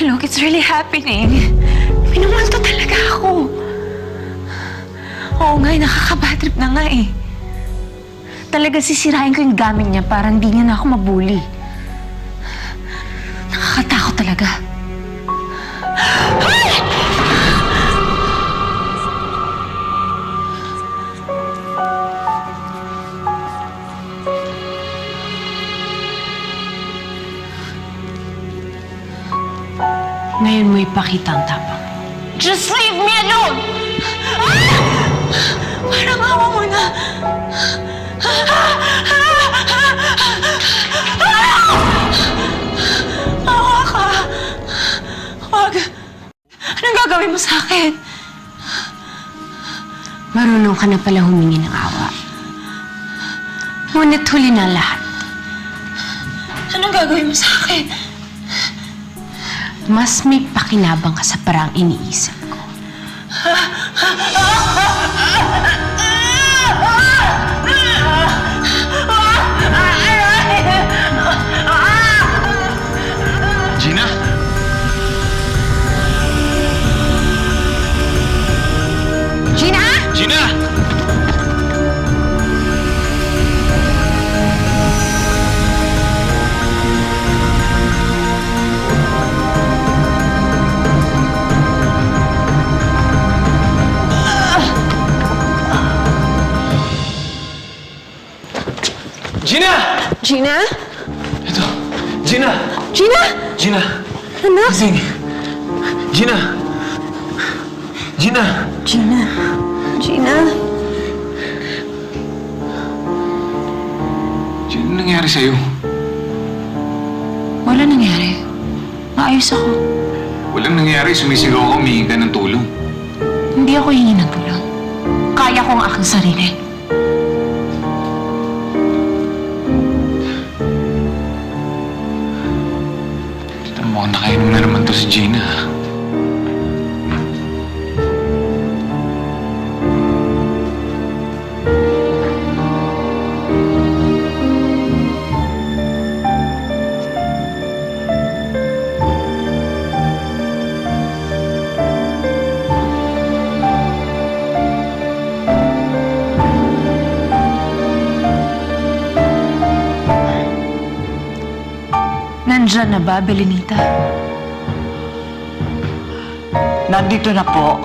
Look, it's really happening. Minumulto talaga ako. Oo nga, eh, nakakabatrip na nga eh. Talaga sisirain ko yung gamit niya para hindi niya na ako mabuli. Nakakatakot talaga. Ngayon mo ipakita ang tapang. Just leave me alone! Ah! Parang awa mo na. Awa ka. Wag. Anong gagawin mo sa akin? Marunong ka na pala humingi ng awa. Ngunit huli na lahat. Anong gagawin mo sa akin? Mas may pakinabang ka sa parang iniisip ko. Gina! Gina? Ito. Gina! Gina! Gina! Anak! Gising! Gina! Gina! Gina. Gina. Gina, anong nangyari sa'yo? Wala nangyari. Maayos ako. Walang nangyari. Sumisigaw ako, humingi ka ng tulong. Hindi ako hingi ng tulong. Kaya ko ang aking sarili. Nakainom na naman to si Gina. Nandyan na ba, Belenita? Nandito na po.